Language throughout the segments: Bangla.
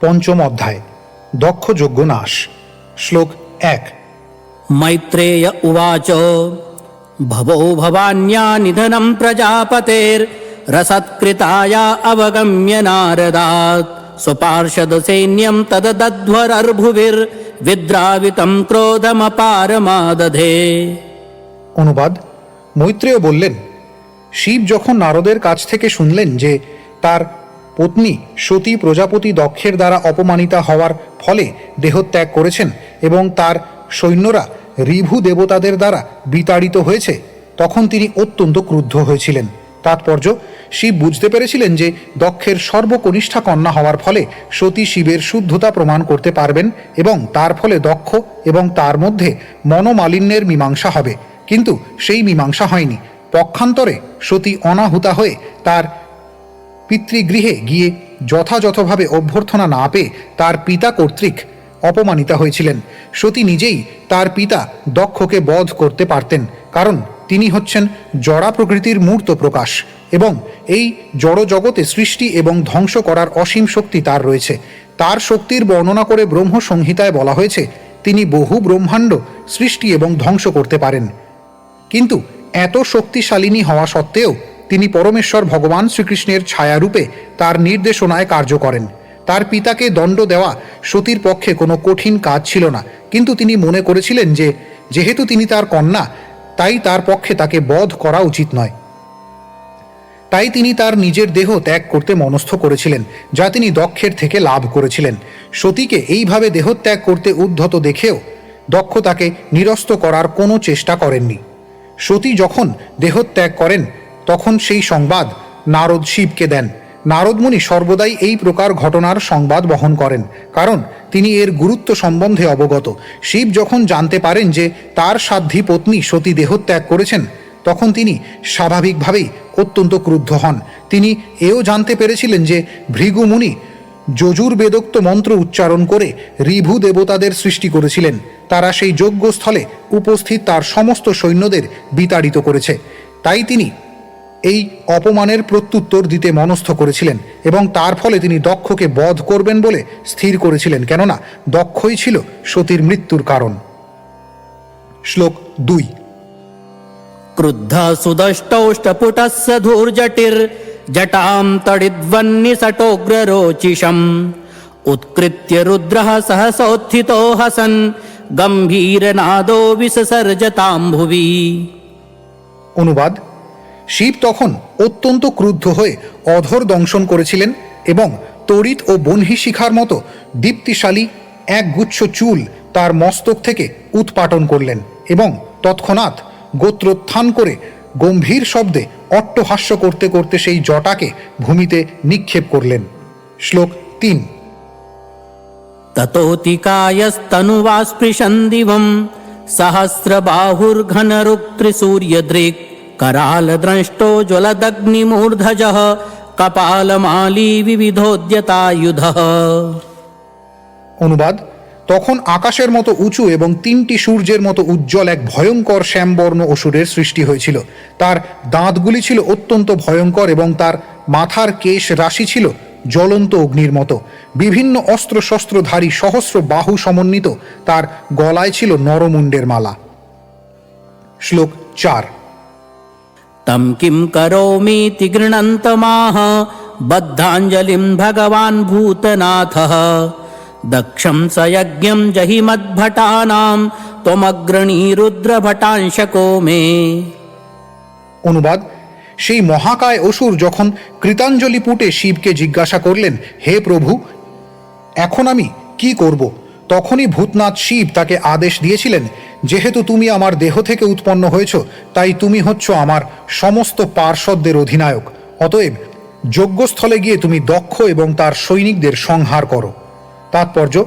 পঞ্চম অধ্যায় দক্ষ যজ্ঞ নাশ শ্লোক এক मैत्रेय उवाच भवो भवान्या निधनं प्रजापतेर्रसत्कृताया अवगम्य नारदात् स्वपार्षदसैन्यं तदध्वरर्भुविर्विद्रावितं क्रोधमपारमादधे অনুবাদ মৈত্রেয় বললেন শিব যখন নারদের কাছ থেকে শুনলেন যে তার পত্নী সতী প্রজাপতি দক্ষের দ্বারা অপমানিতা হওয়ার ফলে দেহত্যাগ করেছেন এবং তার সৈন্যরা রিভু দেবতাদের দ্বারা বিতাড়িত হয়েছে। তখন তিনি অত্যন্ত ক্রুদ্ধ হয়েছিলেন। তাৎপর্য, শিব বুঝতে পেরেছিলেন যে দক্ষের সর্বকনিষ্ঠা কন্যা হওয়ার ফলে সতী শিবের শুদ্ধতা প্রমাণ করতে পারবেন এবং তার ফলে দক্ষ এবং তার মধ্যে মনোমালিন্যের মীমাংসা হবে। কিন্তু সেই মীমাংসা হয়নি। পক্ষান্তরে সতী অনাহুতা হয়ে তার পিতৃগৃহে গিয়ে যথাযথভাবে অভ্যর্থনা না পেয়ে তার পিতা কর্তৃক অপমানিতা হয়েছিলেন। সতী নিজেই তার পিতা দক্ষকে বধ করতে পারতেন, কারণ তিনি হচ্ছেন জড়া প্রকৃতির মূর্ত প্রকাশ এবং এই জড় জগতে সৃষ্টি এবং ধ্বংস করার অসীম শক্তি তার রয়েছে। তার শক্তির বর্ণনা করে ব্রহ্ম সংহিতায় বলা হয়েছে, তিনি বহু ব্রহ্মাণ্ড সৃষ্টি এবং ধ্বংস করতে পারেন। কিন্তু এত শক্তিশালিনী হওয়া সত্ত্বেও তিনি পরমেশ্বর ভগবান শ্রীকৃষ্ণের ছায়ারূপে তার নির্দেশনায় কার্য করেন। তার পিতাকে দণ্ড দেওয়া সতীর পক্ষে কোনো কঠিন কাজ ছিল না। কিন্তু তিনি মনে করেছিলেন যে, যেহেতু তিনি তার কন্যা, তাই তার পক্ষে তাকে বধ করা উচিত নয়। তাই তিনি তার নিজের দেহ ত্যাগ করতে মনস্থ করেছিলেন, যা তিনি দক্ষের থেকে লাভ করেছিলেন। সতীকে এইভাবে দেহত্যাগ করতে উদ্ধত দেখেও দক্ষ তাকে নিরস্ত করার কোনো চেষ্টা করেননি। সতী যখন দেহত্যাগ করেন তখন সেই সংবাদ নারদ শিবকে দেন। নারদমুনি সর্বদাই এই প্রকার ঘটনার সংবাদ বহন করেন, কারণ তিনি এর গুরুত্ব সম্বন্ধে অবগত। শিব যখন জানতে পারেন যে তার সাধ্বী পত্নী সতী দেহত্যাগ করেছেন, তখন তিনি স্বাভাবিকভাবেই অত্যন্ত ক্রুদ্ধ হন। তিনি এও জানতে পেরেছিলেন যে ভৃগু মুনি যজুর্বেদোক্ত মন্ত্র উচ্চারণ করে রিভু দেবতাদের সৃষ্টি করেছিলেন। তারা সেই যজ্ঞস্থলে উপস্থিত তার সমস্ত সৈন্যদের বিতাড়িত করেছে। তাই তিনি এই অপমানের প্রত্যুত্তর দিতে মনস্থ করেছিলেন এবং তার ফলে তিনি দক্ষকে বধ করবেন বলে স্থির করেছিলেন কেননা দক্ষই ছিল সতীর মৃত্যুর কারণ। শ্লোক দুই। ক্রুদ্ধা সুদষ্টৌষ্টপুটস্য ধূর্জটির জটাম তড়িদ্বন্নি সটোগ্ররোচিষম উৎকৃত্য রুদ্রः সহসোত্থিতো হসন গম্ভীরনাদো বিসসর্জতাম ভুবি অনুবাদ শিব তখন অত্যন্ত ক্রুদ্ধ হয়ে অধর দংশন করেছিলেন এবং তড়িৎ ও বন্হী শিখার মতো দীপ্তিশালী এক গুচ্ছ চুল তার মস্তক থেকে উৎপাটন করলেন এবং তৎক্ষণাৎ গোত্রোত্থান করে গম্ভীর শব্দে অট্টহাস্য করতে করতে সেই জটাকে ভূমিতে নিক্ষেপ করলেন। শ্লোক তিন। ততোতিকায়স্তনুবা স্পৃশন্দিবম সহস্রবাহুর্ঘনরুক্ত্রিসূর্যদৃক্ करालद्रष्टो ज्वलदग्निमूर्धजः कपालमाली विविधोद्यतायुधः অনুবাদ তখন আকাশের মতো উঁচু এবং তিনটি সূর্যের মতো উজ্জ্বল এক ভয়ঙ্কর শ্যামবর্ণ অসুরের সৃষ্টি হয়েছিল তার দাঁতগুলি ছিল অত্যন্ত ভয়ঙ্কর এবং তার মাথার কেশ রাশি ছিল জ্বলন্ত অগ্নির মতো বিভিন্ন অস্ত্র শস্ত্রধারী সহস্র বাহু সমন্বিত তার গলায় ছিল নরমুণ্ডের মালা শ্লোক চার तं किं करोमीति गृणन्तमाह बद्धाञ्जलिं भगवान् भूतनाथः दक्षं स यज्ञं जहिमद्भटानां त्वमग्रणीरुद्रभटांशको मे অনুবাদ সেই মহাকায় অসুর যখন কৃতাঞ্জলি পুটে শিবকে জিজ্ঞাসা করলেন হে প্রভু এখন আমি কি করব তখনই ভূতনাথ শিব তাকে আদেশ দিয়েছিলেন যেহেতু তুমি আমার দেহ থেকে উৎপন্ন হয়েছ, তাই তুমি হচ্ছ আমার সমস্ত পার্শ্বদের অধিনায়ক। অতএব যজ্ঞস্থলে গিয়ে তুমি দক্ষ এবং তার সৈনিকদের সংহার করো। তাৎপর্য,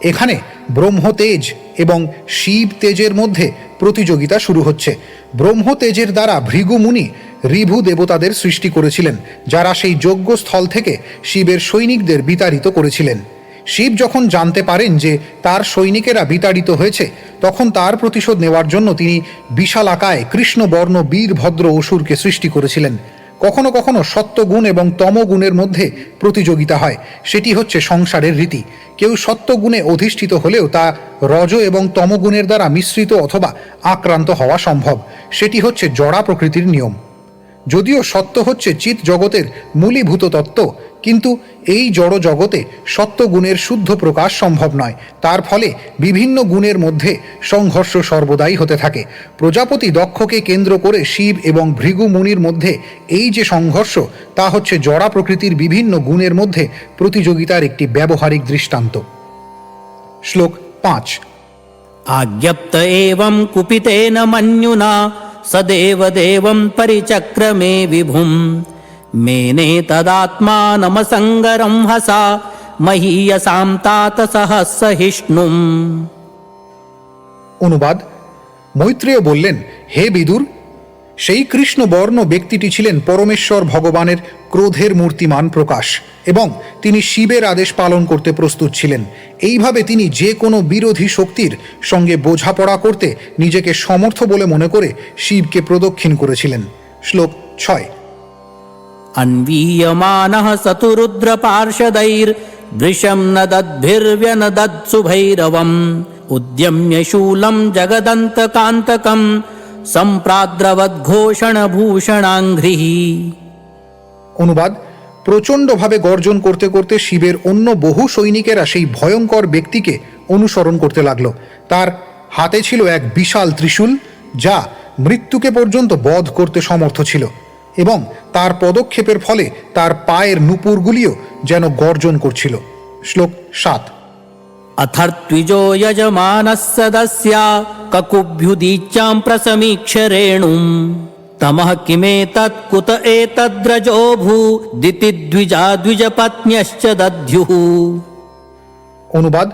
এখানে ব্রহ্ম তেজ এবং শিব তেজের মধ্যে প্রতিযোগিতা শুরু হচ্ছে। ব্রহ্ম তেজের দ্বারা ভৃগু মুনি রিভু দেবতাদের সৃষ্টি করেছিলেন, যারা সেই যজ্ঞস্থল থেকে শিবের সৈনিকদের বিতাড়িত করেছিলেন। শিব যখন জানতে পারেন যে তার সৈনিকেরা বিতাড়িত হয়েছে, তখন তার প্রতিশোধ নেওয়ার জন্য তিনি বিশাল আকায় কৃষ্ণবর্ণ বীরভদ্র অসুরকে সৃষ্টি করেছিলেন। কখনো কখনো সত্যগুণ এবং তমগুণের মধ্যে প্রতিযোগিতা হয়। সেটি হচ্ছে সংসারের রীতি। কেউ সত্যগুণে অধিষ্ঠিত হলেও তা রজ এবং তমগুণের দ্বারা মিশ্রিত অথবা আক্রান্ত হওয়া সম্ভব। সেটি হচ্ছে জড়া প্রকৃতির নিয়ম। যদিও সত্য হচ্ছে চিৎ জগতের মূলীভূত তত্ত্ব, কিন্তু এই জড় জগতে সত্যগুণের শুদ্ধ প্রকাশ সম্ভব নয়। তার ফলে বিভিন্ন গুণের মধ্যে সংঘর্ষ সর্বদাই হতে থাকে। প্রজাপতি দক্ষকে কেন্দ্র করে শিব এবং ভৃগু মুনির মধ্যে এই যে সংঘর্ষ, তা হচ্ছে জড়া প্রকৃতির বিভিন্ন গুণের মধ্যে প্রতিযোগিতার একটি ব্যবহারিক দৃষ্টান্ত। শ্লোক পাঁচ। আজ্ঞপ্ত এবং কুপিতেন মন্যুনা स देवदेवं परिचक्रमे विभुम् मेने तदात्मानमसङ्गरं हसा महीयसां तात सहस्रहिष्णुम् অনুবাদ মৈত্রেয় বললেন হে বিদুর সেই কৃষ্ণবর্ণ ব্যক্তিটি ছিলেন পরমেশ্বর ভগবানের ক্রোধের মূর্তিমান প্রকাশ এবং তিনি শিবের আদেশ পালন করতে প্রস্তুত ছিলেন এইভাবে তিনি যে কোনো বিরোধী শক্তির সঙ্গে বোঝাপড়া করতে নিজেকে সমর্থ বলে মনে করে শিবকে প্রদক্ষিণ করেছিলেন শ্লোক ছয় अन्वीयमानः स तु रुद्रपार्षदैर्वृशं नदद्भिर्व्यनदत्सुभैरवम् उद्यम्य शूलं जगदन्तकान्तकं সম্প্রাদ্রবদ্ঘোষণভূষণাঙ্ঘ্রিহি। অনুবাদ, প্রচণ্ডভাবে গর্জন করতে করতে শিবের অন্য বহু সৈনিকেরা সেই ভয়ঙ্কর ব্যক্তিকে অনুসরণ করতে লাগল। তার হাতে ছিল এক বিশাল ত্রিশূল, যা মৃত্যুকে পর্যন্ত বধ করতে সমর্থ ছিল এবং তার পদক্ষেপের ফলে তার পায়ের নুপুরগুলিও যেন গর্জন করছিল। শ্লোক সাত। अथर्त्विजो यजमानः सदस्या ककुभ्युदीच्यां प्रसमीक्ष रेणुम् तमः किमेतत् कुत एतद्रजो भू दितिद्विजा द्विजपत्न्यश्च दध्युः অনুবাদ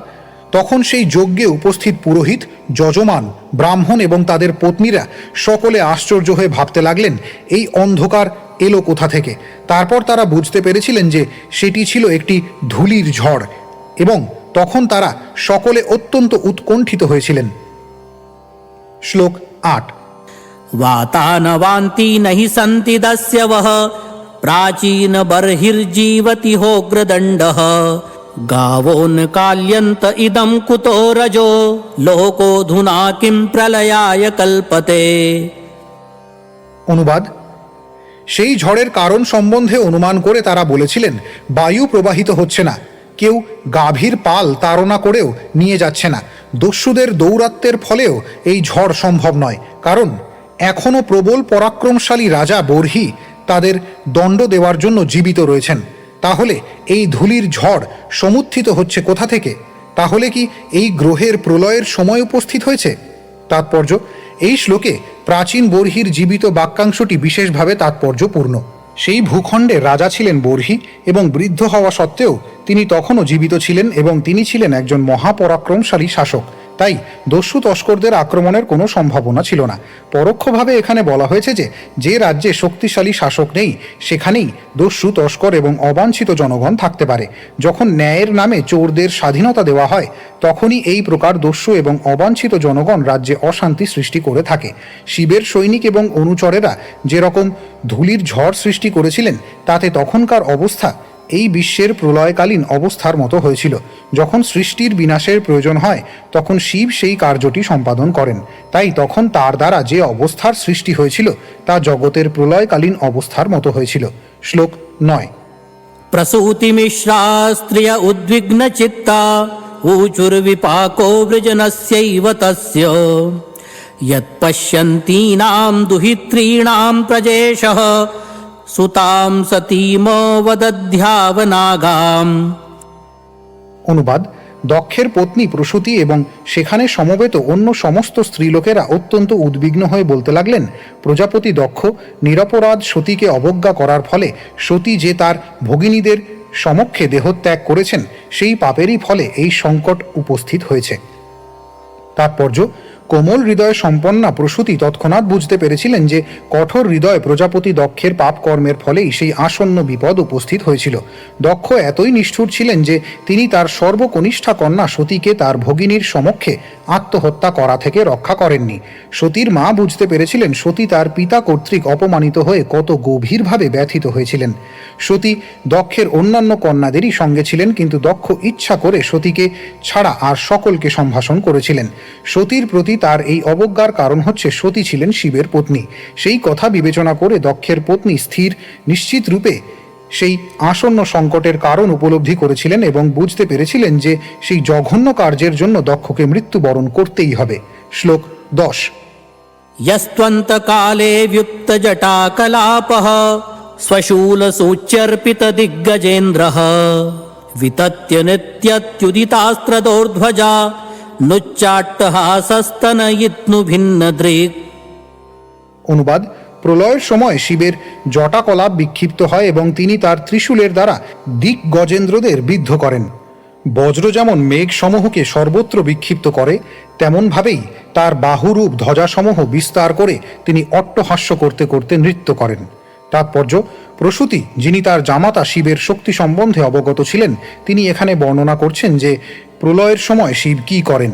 তখন সেই যজ্ঞে উপস্থিত পুরোহিত যজমান ব্রাহ্মণ এবং তাদের পত্নীরা সকলে আশ্চর্য হয়ে ভাবতে লাগলেন এই অন্ধকার এলো কোথা থেকে তারপর তারা বুঝতে পেরেছিলেন যে সেটি ছিল একটি ধুলির ঝড় এবং তখন তারা সকলে অত্যন্ত উৎকণ্ঠিত হয়েছিলেন শ্লোক আট वातानवान्ति न हि सन्ति दस्यवः प्राचीनबर्हिर्जीवति होग्रदण्डः गावो न काल्यन्त इदं कुतो रजो लोकोऽधुना किं प्रलयाय कल्पते অনুবাদ সেই ঝড়ের কারণ সম্বন্ধে অনুমান করে তারা বলেছিলেন বায়ু প্রবাহিত হচ্ছে না কেউ গাভীর পাল তাড়না করেও নিয়ে যাচ্ছে না। দস্যুদের দৌরাত্মের ফলেও এই ঝড় সম্ভব নয়। কারণ এখনও প্রবল পরাক্রমশালী রাজা বর্হি তাদের দণ্ড দেওয়ার জন্য জীবিত রয়েছেন। তাহলে এই ধুলির ঝড় সমুত্থিত হচ্ছে কোথা থেকে? তাহলে কি এই গ্রহের প্রলয়ের সময় উপস্থিত হয়েছে? তাৎপর্য, এই শ্লোকে প্রাচীন বর্হির জীবিত বাক্যাংশটি বিশেষভাবে তাৎপর্যপূর্ণ। সেই ভূখণ্ডে রাজা ছিলেন বর্হি এবং বৃদ্ধ হওয়া সত্ত্বেও তিনি তখনও জীবিত ছিলেন এবং তিনি ছিলেন একজন মহাপরাক্রমশালী শাসক। তাই দস্যু তস্করদের আক্রমণের কোনো সম্ভাবনা ছিল না। পরোক্ষভাবে এখানে বলা হয়েছে যে যে রাজ্যে শক্তিশালী শাসক নেই, সেখানেই দস্যু তস্কর এবং অবাঞ্ছিত জনগণ থাকতে পারে। যখন ন্যায়ের নামে চোরদের স্বাধীনতা দেওয়া হয়, তখনই এই প্রকার দস্যু এবং অবাঞ্ছিত জনগণ রাজ্যে অশান্তি সৃষ্টি করে থাকে। শিবের সৈনিক এবং অনুচরেরা যেরকম ধুলির ঝড় সৃষ্টি করেছিলেন, তাতে তখনকার অবস্থা এই বিশ্বের প্রলয়কালীন অবস্থার মতো হয়েছিল যখন সৃষ্টির বিনাশের প্রয়োজন হয় তখন শিব সেই কার্যটি সম্পাদন করেন তাই তখন তার দ্বারা যে অবস্থার সৃষ্টি হয়েছিল তা জগতের প্রলয়কালীন অবস্থার মতো হয়েছিল শ্লোক নয় प्रसूतिमिश्रा स्त्रिय उद्विग्नचित्ता ऊचुर्विपाको वृजनस्यैव तस्य यत्पश्यन्तीनां दुहित्रीणां प्रजेशः সুতাম সতীমোবদধ্যাবনাগাম অনুবাদ, দক্ষের পত্নী প্রসূতি এবং সেখানে সমবেত অন্য সমস্ত স্ত্রীলোকেরা অত্যন্ত উদ্বিগ্ন হয়ে বলতে লাগলেন, প্রজাপতি দক্ষ, নিরপরাধ সতীকে অবজ্ঞা করার ফলে সতী যে তার ভগিনীদের সমক্ষে দেহত্যাগ করেছেন, সেই পাপেরই ফলে এই সংকট উপস্থিত হয়েছে। তাৎপর্য কোমল হৃদয় সম্পন্না প্রসূতি তৎক্ষণাৎ বুঝতে পেরেছিলেন যে কঠোর হৃদয় প্রজাপতি দক্ষের পাপ কর্মের ফলেই সেই আসন্ন বিপদ উপস্থিত হয়েছিল। দক্ষ এতই নিষ্ঠুর ছিলেন যে তিনি তার সর্বকনিষ্ঠা কন্যা সতীকে তার ভগিনীর সমক্ষে আত্মহত্যা করা থেকে রক্ষা করেননি। সতীর মা বুঝতে পেরেছিলেন সতী তার পিতা কর্তৃক অপমানিত হয়ে কত গভীরভাবে ব্যথিত হয়েছিলেন। সতী দক্ষের অন্যান্য কন্যাদেরই সঙ্গে ছিলেন কিন্তু দক্ষ ইচ্ছা করে সতীকে ছাড়া আর সকলকে সম্ভাষণ করেছিলেন। সতীর প্রতি তার এই অবজ্ঞার কারণ হচ্ছে সতী ছিলেন শিবের পত্নী সেই কথা বিবেচনা করে দক্ষের পত্নী স্থির নিশ্চিত রূপে সেই আসন্ন সংকটের কারণ উপলব্ধি করেছিলেন এবং বুঝতে পেরেছিলেন যে সেই জঘন্য কার্যের জন্য দক্ষকে মৃত্যুবরণ করতেই হবে শ্লোক দশ यस्त्वन्तकाले व्युक्तजटाकलापः स्वशूलसूच्यर्पितदिग्गजेन्द्रः वितत्य नित्यत्युदितास्त्रदोर्ध्वजा অনুবাদ, প্রলয়ের সময় শিবের জটাকলা বিক্ষিপ্ত হয় এবং তিনি তার ত্রিশূলের দ্বারা দিক গজেন্দ্রদের বিদ্ধ করেন। বজ্র যেমন মেঘ সমূহকে সর্বত্র বিক্ষিপ্ত করে, তেমনভাবেই তার বাহুরূপ ধ্বজাসমূহ বিস্তার করে তিনি অট্টহাস্য করতে করতে নৃত্য করেন। তাৎপর্য প্রসূতি, যিনি তার জামাতা শিবের শক্তি সম্বন্ধে অবগত ছিলেন, তিনি এখানে বর্ণনা করছেন যে, প্রলয়ের সময় শিব কী করেন?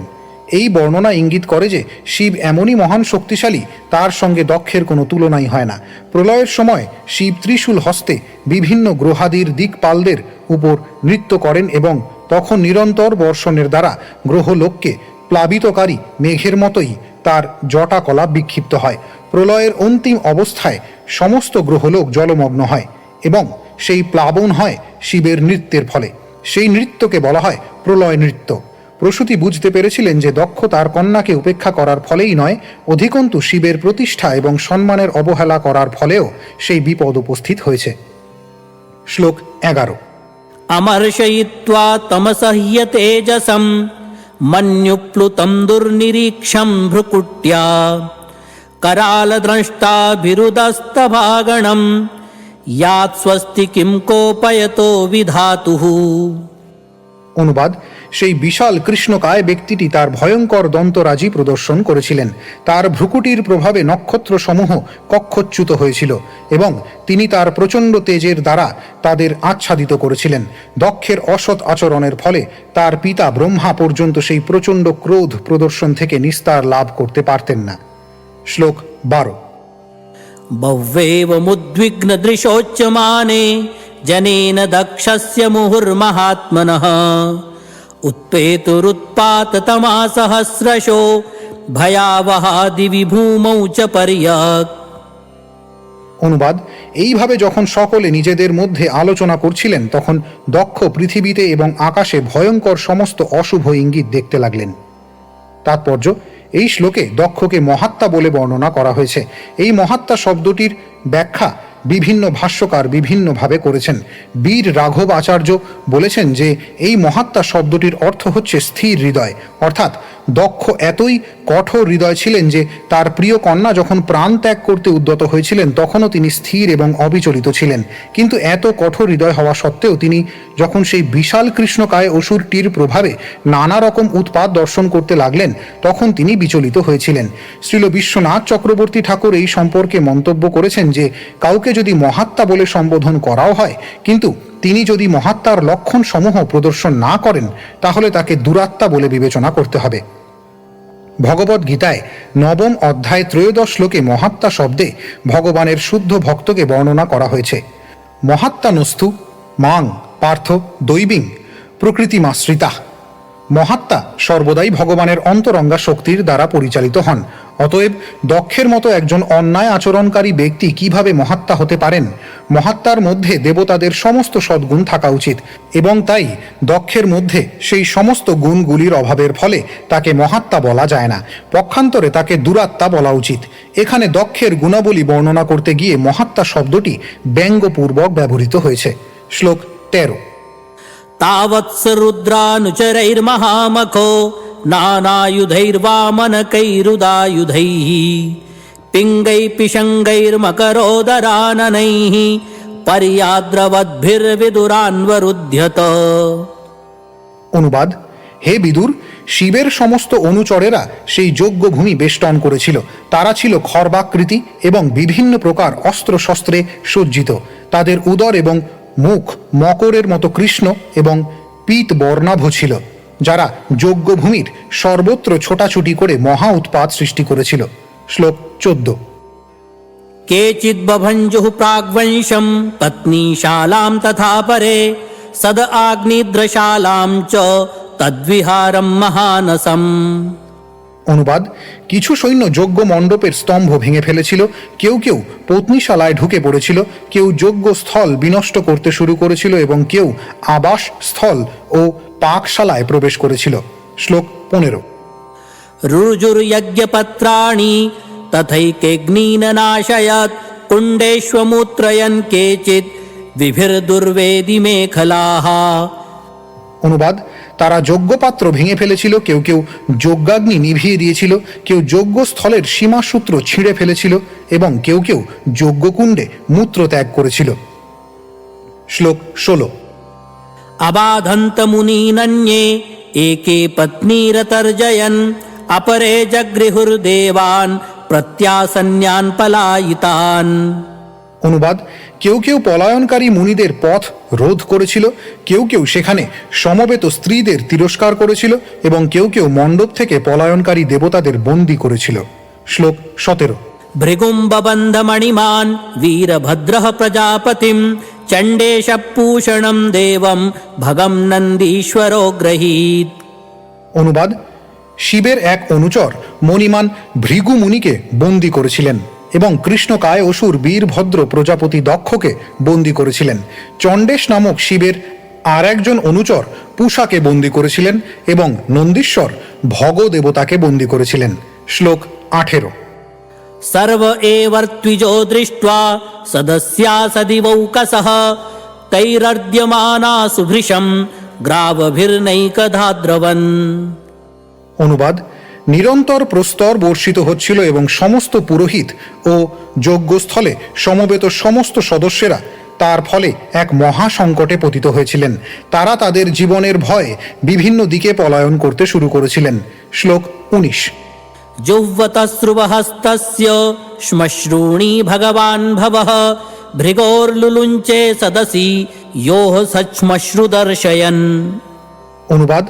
এই বর্ণনা ইঙ্গিত করে যে, শিব এমনই মহান শক্তিশালী, তার সঙ্গে দক্ষের কোনো তুলনাই হয় না। প্রলয়ের সময় শিব ত্রিশূল হস্তে বিভিন্ন গ্রহাদির দিকপালদের উপর নৃত্য করেন এবং তখন নিরন্তর বর্ষণের দ্বারা গ্রহলোককে প্লাবিতকারী মেঘের মতোই তার জটাকলা বিক্ষিপ্ত হয়। প্রলয়ের অন্তিম অবস্থায় সমস্ত গ্রহলোক জলমগ্ন হয় এবং সেই প্লাবন হয় শিবের নৃত্যের ফলে। সেই নৃত্যকে বলা হয় প্রলয় নৃত্য। প্রসূতি বুঝতে পেরেছিলেন যে দক্ষ তার কন্যাকে উপেক্ষা করার ফলেই নয়, অধিকন্তু শিবের প্রতিষ্ঠা এবং সম্মানের অবহেলা করার ফলেও সেই বিপদ উপস্থিত হয়েছে। শ্লোক এগারো। আমার তমসহ্য তেজসম, মন্যুপ্লুতম দুর্নিরীক্ষম ভ্রুকুট্যা। करालद्रष्टाभिरुदस्तभागणं यात् स्वस्ति किं कोपयतो विधातुः অনুবাদ সেই বিশাল কৃষ্ণকায় ব্যক্তিটি তার ভয়ঙ্কর দন্তরাজি প্রদর্শন করেছিলেন তার ভ্রুকুটির প্রভাবে নক্ষত্র সমূহ কক্ষচ্যুত হয়েছিল এবং তিনি তার প্রচণ্ড তেজের দ্বারা তাদের আচ্ছাদিত করেছিলেন দক্ষের অসৎ আচরণের ফলে তার পিতা ব্রহ্মা পর্যন্ত সেই প্রচণ্ড ক্রোধ প্রদর্শন থেকে নিস্তার লাভ করতে পারতেন না শ্লোক বারো। બહ્વેવમુદ્વિગ્ન દૃશોચ્યમાને જનેન દક્ષસ્ય મુહુર્મહાત્મન ઉત્પેતુરુત્પાતતમા સહસ્રશો ভয়াবহা ভয়াবহাদি ভূমৌ চ পরিয়াক অনুবাদ এইভাবে যখন সকলে নিজেদের মধ্যে আলোচনা করছিলেন তখন দক্ষ পৃথিবীতে এবং আকাশে ভয়ঙ্কর সমস্ত অশুভ ইঙ্গিত দেখতে লাগলেন। তাৎপর্য এই শ্লোকে দক্ষকে মহাত্মা বলে বর্ণনা করা হয়েছে। এই মহাত্মা শব্দটির ব্যাখ্যা বিভিন্ন ভাষ্যকার বিভিন্নভাবে করেছেন। বীর রাঘব আচার্য বলেছেন যে, এই মহাত্মা শব্দটির অর্থ হচ্ছে স্থির হৃদয়, অর্থাৎ দক্ষ এতই কঠোর হৃদয় ছিলেন যে তার প্রিয় কন্যা যখন প্রাণ ত্যাগ করতে উদ্যত হয়েছিলেন, তখনও তিনি স্থির এবং অবিচলিত ছিলেন। কিন্তু এত কঠোর হৃদয় হওয়া সত্ত্বেও তিনি যখন সেই বিশাল কৃষ্ণকায় অসুরটির প্রভাবে নানা রকম উৎপাত দর্শন করতে লাগলেন, তখন তিনি বিচলিত হয়েছিলেন। শ্রীল বিশ্বনাথ চক্রবর্তী ঠাকুর এই সম্পর্কে মন্তব্য করেছেন যে, কাউকে যদি মহাত্মা বলে সম্বোধন করাও হয়, কিন্তু তিনি যদি মহাত্মার লক্ষণ সমূহ প্রদর্শন না করেন, তাহলে তাকে দুরাত্মা বলে বিবেচনা করতে হবে। ভগবদ গীতায় নবম অধ্যায় ত্রয়োদশ শ্লোকে মহাত্মা শব্দে ভগবানের শুদ্ধ ভক্তকে বর্ণনা করা হয়েছে। মহাত্মানস্তু মাং, পার্থ, দৈবিং, প্রকৃতিমাশ্রিতা। মহাত্মা সর্বদাই ভগবানের অন্তরঙ্গা শক্তির দ্বারা পরিচালিত হন। অতএব দক্ষের মতো একজন অন্যায় আচরণকারী ব্যক্তি কীভাবে মহাত্মা হতে পারেন? মহাত্মার মধ্যে দেবতাদের সমস্ত সদ্গুণ থাকা উচিত এবং তাই দক্ষের মধ্যে সেই সমস্ত গুণগুলির অভাবের ফলে তাকে মহাত্মা বলা যায় না। পক্ষান্তরে তাকে দুরাত্মা বলা উচিত। এখানে দক্ষের গুণাবলী বর্ণনা করতে গিয়ে মহাত্মা শব্দটি ব্যঙ্গপূর্বক ব্যবহৃত হয়েছে। শ্লোক তেরো। তাবৎস রুদ্রানুচরৈর্মহামখো नानायुधैर्वामनकैरुदायुधैः पिङ्गैः पिशङ्गैर्मकरोदराननैः पर्याद्रवद्भिर्विदुरान्वरुध्यत অনুবাদ হে বিদুর শিবের সমস্ত অনুচরেরা সেই যজ্ঞভূমি বেষ্টন করেছিল তারা ছিল খর্বাকৃতি এবং বিভিন্ন প্রকার অস্ত্রশস্ত্রে সজ্জিত তাদের উদর এবং মুখ মকরের মতো কৃষ্ণ এবং পীত বর্ণাভ ছিল যারা যোগ্য ভূমির সর্বত্র ছোটাছুটি করে মহা উৎপাত সৃষ্টি করেছিল। শ্লোক চোদ্দ। কেচিদ্বভঞ্জুঃ প্রাগ্বংশম পত্নীশালাম তথা পরে সদ আগ্নিদ্রশালাম চ তদ্বিহারম মহানসম। অনুবাদ কিছু সৈন্য যোগ্য মণ্ডপের স্তম্ভ ভেঙে ফেলেছিল কেউ কেউ পত্নীশালায় ঢুকে পড়েছিল কেউ যোগ্য স্থল বিনষ্ট করতে শুরু করেছিল এবং কেউ আবাস স্থল ও পাকশালায় প্রবেশ করেছিল। শ্লোক পনেরো। রুজুর্যজ্ঞপত্রাণি তথৈকেগ্নিনাশয়াত কুণ্ডেশ্বমূত্রয়ন কেচিত বিভির দুর্বেদি মেখলাহা অনুবাদ তারা যজ্ঞপাত্র ভেঙে ফেলেছিল কেউ কেউ যজ্ঞাগ্নি নিভিয়ে দিয়েছিল কেউ যজ্ঞস্থলের সীমাসূত্র ছিঁড়ে ফেলেছিল এবং কেউ কেউ যজ্ঞকুণ্ডে মূত্র ত্যাগ করেছিল। শ্লোক ষোলো। अबाधन्तमुनीनन्ये एके पत्नीरतर्जयन् अपरे जगृहुर्देवान् प्रत्यासन्यान् पलायितान् অনুবাদ কেউ কেউ পলায়নকারী মুনিদের পথ রোধ করেছিল কেউ কেউ সেখানে সমবেত স্ত্রীদের তিরস্কার করেছিল এবং কেউ কেউ মণ্ডপ থেকে পলায়নকারী দেবতাদের বন্দী করেছিল শ্লোক সতেরো भृगुम्बबन्धमणिमान् वीरभद्रः प्रजापतिम् চণ্ডেশপূষণম দেবম ভগম নন্দীশ্বরো গ্রহীত অনুবাদ, শিবের এক অনুচর মণিমান ভৃগু মুনিকে বন্দী করেছিলেন এবং কৃষ্ণকায় অসুর বীরভদ্র প্রজাপতি দক্ষকে বন্দী করেছিলেন। চণ্ডেশ নামক শিবের আর একজন অনুচর পুষাকে বন্দী করেছিলেন এবং নন্দীশ্বর ভগদেবতাকে বন্দি বন্দী করেছিলেন। শ্লোক আঠেরো। सर्व एवर्त्विजो दृष्ट्वा सदस्या सदिवौकसः तैरर्द्यमाना सुभृशम् ग्रावभिर्नैकधाद्रवन् অনুবাদ নিরন্তর প্রস্তর বর্ষিত হচ্ছিল এবং সমস্ত পুরোহিত ও যজ্ঞস্থলে সমবেত সমস্ত সদস্যেরা তার ফলে এক মহা সংকটে পতিত হয়েছিলেন তারা তাদের জীবনের ভয়ে বিভিন্ন দিকে পলায়ন করতে শুরু করেছিলেন শ্লোক উনিশ जुह्वतस्रुवहस्तस्य श्मश्रूणी भगवान् भवः भृगोर्लुलुञ्चे सदसि योः सश्मश्रुदर्शयन् অনুবাদ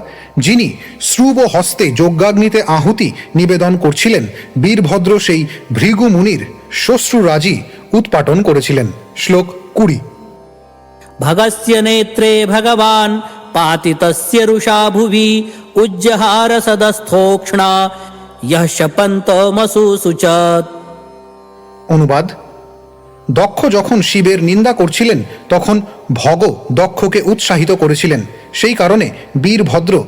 যিনি শ্রুব হস্তে যজ্ঞাগ্নিতে আহুতি নিবেদন করছিলেন বীরভদ্র সেই ভৃগু মুনির শ্বশ্রুরাজি উৎপাটন করেছিলেন শ্লোক কুড়ি भगस्य नेत्रे भगवान् पातितस्य रुषा भुवि उज्जहार सदस्थोक्ष्णा অনুবাদ দক্ষ যখন শিবের নিন্দা করছিলেন তখন ভগ দক্ষকে উৎসাহিত করেছিলেন। সেই কারণে বীরভদ্র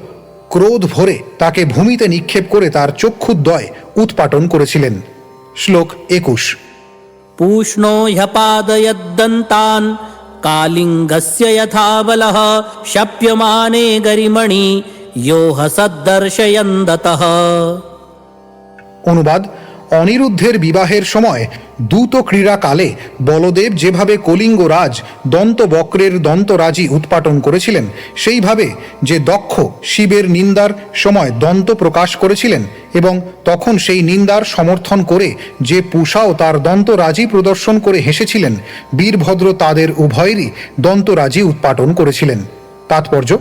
ক্রোধ ভরে তাকে ভূমিতে নিক্ষেপ করে তার চক্ষুদ্বয় উৎপাটন করেছিলেন। শ্লোক একুশ। পুষ্ণ হ্যপাদয়দ্দন্তান কালিঙ্গস্য যথাবলহ শপ্যমানে গরিমণি ইয়োহ অনুবাদ, অনিরুদ্ধের বিবাহের সময় দূত ক্রীড়াকালে বলদেব যেভাবে কলিঙ্গ রাজ, দন্ত বক্রের দন্তরাজি উৎপাটন করেছিলেন, সেইভাবে যে দক্ষ শিবের নিন্দার সময় দন্ত প্রকাশ করেছিলেন এবং তখন সেই নিন্দার সমর্থন করে যে পুষাও তার দন্তরাজি প্রদর্শন করে হেসেছিলেন, বীরভদ্র তাদের উভয়েরই দন্তরাজি উৎপাটন করেছিলেন। তাৎপর্য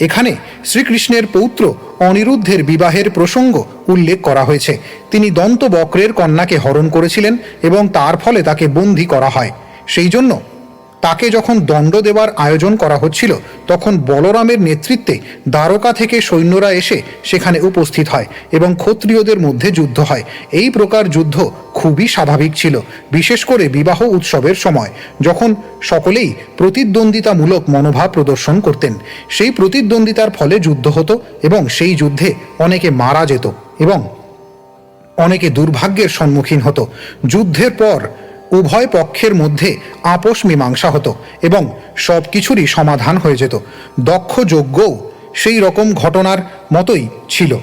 এখানে শ্রীকৃষ্ণের পৌত্র অনিরুদ্ধের বিবাহের প্রসঙ্গ উল্লেখ করা হয়েছে। তিনি দন্তবক্রের কন্যাকে হরণ করেছিলেন এবং তার ফলে তাকে বন্দী করা হয়। সেই জন্য তাকে যখন দণ্ড দেওয়ার আয়োজন করা হচ্ছিল, তখন বলরামের নেতৃত্বে দ্বারকা থেকে সৈন্যরা এসে সেখানে উপস্থিত হয় এবং ক্ষত্রিয়দের মধ্যে যুদ্ধ হয়। এই প্রকার যুদ্ধ খুবই স্বাভাবিক ছিল, বিশেষ করে বিবাহ উৎসবের সময়, যখন সকলেই প্রতিদ্বন্দ্বিতামূলক মনোভাব প্রদর্শন করতেন। সেই প্রতিদ্বন্দ্বিতার ফলে যুদ্ধ হতো এবং সেই যুদ্ধে অনেকে মারা যেত এবং অনেকে দুর্ভাগ্যের সম্মুখীন হতো। যুদ্ধের পর উভয় পক্ষের মধ্যে আপোষ মীমাংসা হতো এবং সব কিছুরই সমাধান হয়ে যেত। দক্ষ যজ্ঞও সেই রকম ঘটনার মতোই ছিল।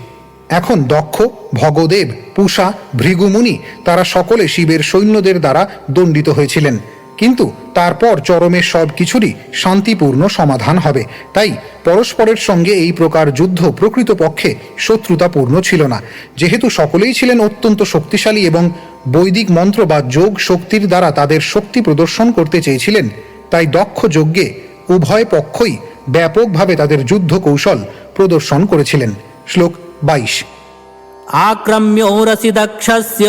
এখন দক্ষ, ভগদেব, পূষা, ভৃগুমুনি তারা সকলে শিবের সৈন্যদের দ্বারা দণ্ডিত হয়েছিলেন। কিন্তু তারপর চরমের সব কিছুরই শান্তিপূর্ণ সমাধান হবে। তাই পরস্পরের সঙ্গে এই প্রকার যুদ্ধ প্রকৃতপক্ষে শত্রুতাপূর্ণ ছিল না। যেহেতু সকলেই ছিলেন অত্যন্ত শক্তিশালী এবং বৈদিক মন্ত্র বা যোগ শক্তির দ্বারা তাদের শক্তি প্রদর্শন করতে চেয়েছিলেন, তাই দক্ষ যজ্ঞে উভয় পক্ষই ব্যাপকভাবে তাদের যুদ্ধ কৌশল প্রদর্শন করেছিলেন। শ্লোক বাইশ। আক্রম্য রসি দক্ষস্য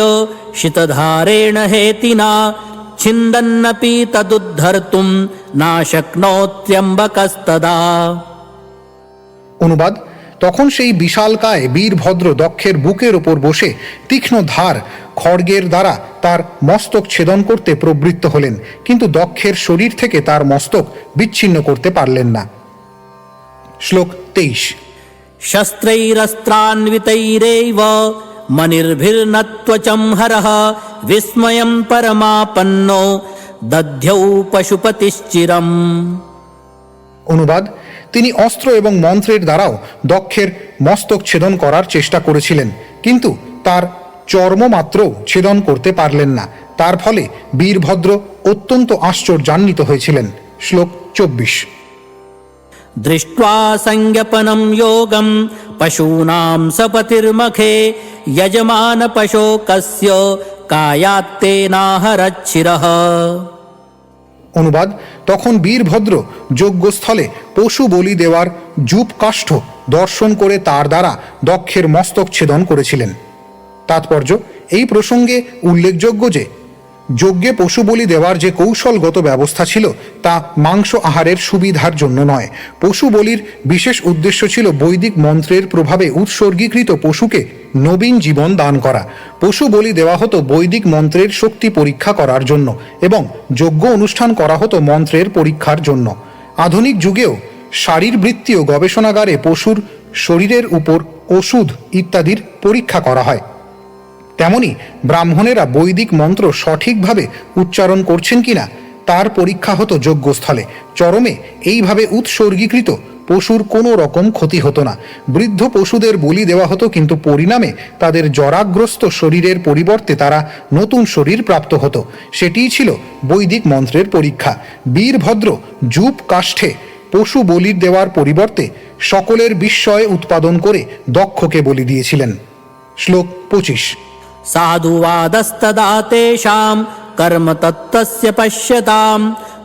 শীতধারেণ হেতিনা छिन्दन्नपि तदुद्धर्तुं नाशक्नोत्यम्बकस्तदा অনুবাদ তখন সেই বিশালকায় বীরভদ্র দক্ষের বুকের ওপর বসে তীক্ষ্ণ ধার খড়গের দ্বারা তার মস্তক ছেদন করতে প্রবৃত্ত হলেন কিন্তু দক্ষের শরীর থেকে তার মস্তক বিচ্ছিন্ন করতে পারলেন না শ্লোক তেইশ शस्त्रैरस्त्रान्वितैरेव मनिर्भिर्नत्वचं हरः विस्मयं परमापन्नो दध्यौ पशुपतिश्चिरम् অনুবাদ তিনি অস্ত্র এবং মন্ত্রের দ্বারাও দক্ষের মস্তক ছেদন করার চেষ্টা করেছিলেন কিন্তু তার চর্মমাত্র ছেদন করতে পারলেন না তার ফলে বীরভদ্র অত্যন্ত আশ্চর্যান্বিত হয়েছিলেন শ্লোক চব্বিশ दृष्ट्वा संज्ञपनं योगं पशूनां सपतिर्मखे यजमानपशोकस्य कायात्तेनाहरच्छिरः অনুবাদ তখন বীরভদ্র যজ্ঞস্থলে পশু বলি দেওয়ার জুপ কাষ্ঠ দর্শন করে তার দ্বারা দক্ষের মস্তক ছেদন করেছিলেন তাৎপর্য এই প্রসঙ্গে উল্লেখযোগ্য যে যজ্ঞে পশু বলি দেওয়ার যে কৌশলগত ব্যবস্থা ছিল তা মাংস আহারের সুবিধার জন্য নয় পশু বলির বিশেষ উদ্দেশ্য ছিল বৈদিক মন্ত্রের প্রভাবে উৎসর্গীকৃত পশুকে নবীন জীবন দান করা। পশু বলি দেওয়া হতো বৈদিক মন্ত্রের শক্তি পরীক্ষা করার জন্য এবং যজ্ঞ অনুষ্ঠান করা হতো মন্ত্রের পরীক্ষার জন্য। আধুনিক যুগেও শারীরবৃত্তীয় গবেষণাগারে পশুর শরীরের উপর ওষুধ ইত্যাদির পরীক্ষা করা হয়। তেমনি ব্রাহ্মণেরা বৈদিক মন্ত্র সঠিকভাবে উচ্চারণ করছেন কিনা, তার পরীক্ষা হতো যজ্ঞস্থলে। চরমে এইভাবে উৎসর্গীকৃত পশুর কোনো রকম ক্ষতি হতো না। বৃদ্ধ পশুদের বলি দেওয়া হতো, কিন্তু পরিণামে তাদের জরাগ্রস্ত শরীরের পরিবর্তে তারা নতুন শরীর প্রাপ্ত হতো। সেটিই ছিল বৈদিক মন্ত্রের পরীক্ষা। বীরভদ্র জুপ কাষ্ঠে পশু বলির দেওয়ার পরিবর্তে সকলের বিস্ময়ে উৎপাদন করে দক্ষকে বলি দিয়েছিলেন। শ্লোক পঁচিশ। সাধুবাদস্তদা তেষাম कर्म तत्त्वस्य पश्यतां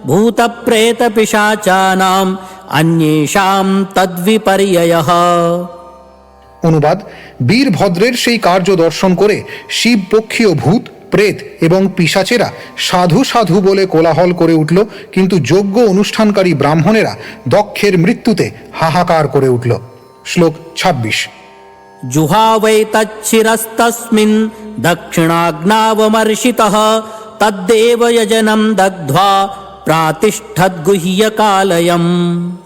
भूतप्रेतपिशाचानाम् अन्येषां तद्विपर्ययः অনুবাদ বীরভদ্রের সেই কার্য দর্শন করে শিব পক্ষীয় ভূত প্রেত এবং পিসাচেরা সাধু সাধু বলে কোলাহল করে উঠল কিন্তু যজ্ঞ অনুষ্ঠানকারী ব্রাহ্মণেরা দক্ষের মৃত্যুতে হাহাকার করে উঠল শ্লোক ছাব্বিশ जुहावै तच्छिरस्तस्मिन् दक्षिणाग्नावमर्षितः तद्देव यजनं दग्ध्वा प्रातिष्ठद्गुह्यकालयम्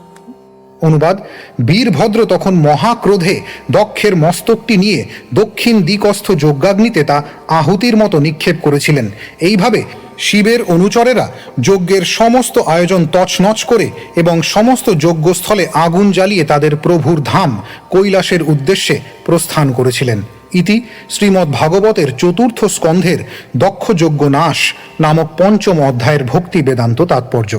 অনুবাদ বীরভদ্র তখন মহাক্রোধে দক্ষের মস্তকটি নিয়ে দক্ষিণ দিকস্থ যজ্ঞাগ্নিতে তা আহুতির মতো নিক্ষেপ করেছিলেন এইভাবে শিবের অনুচরেরা যজ্ঞের সমস্ত আয়োজন তছনছ করে এবং সমস্ত যজ্ঞস্থলে আগুন জ্বালিয়ে তাদের প্রভুর ধাম কৈলাসের উদ্দেশ্যে প্রস্থান করেছিলেন ইতি শ্রীমদ্ ভাগবতের চতুর্থ স্কন্ধের দক্ষযোগ্য নাশ নামক পঞ্চম অধ্যায়ের ভক্তি বেদান্ত তাৎপর্য।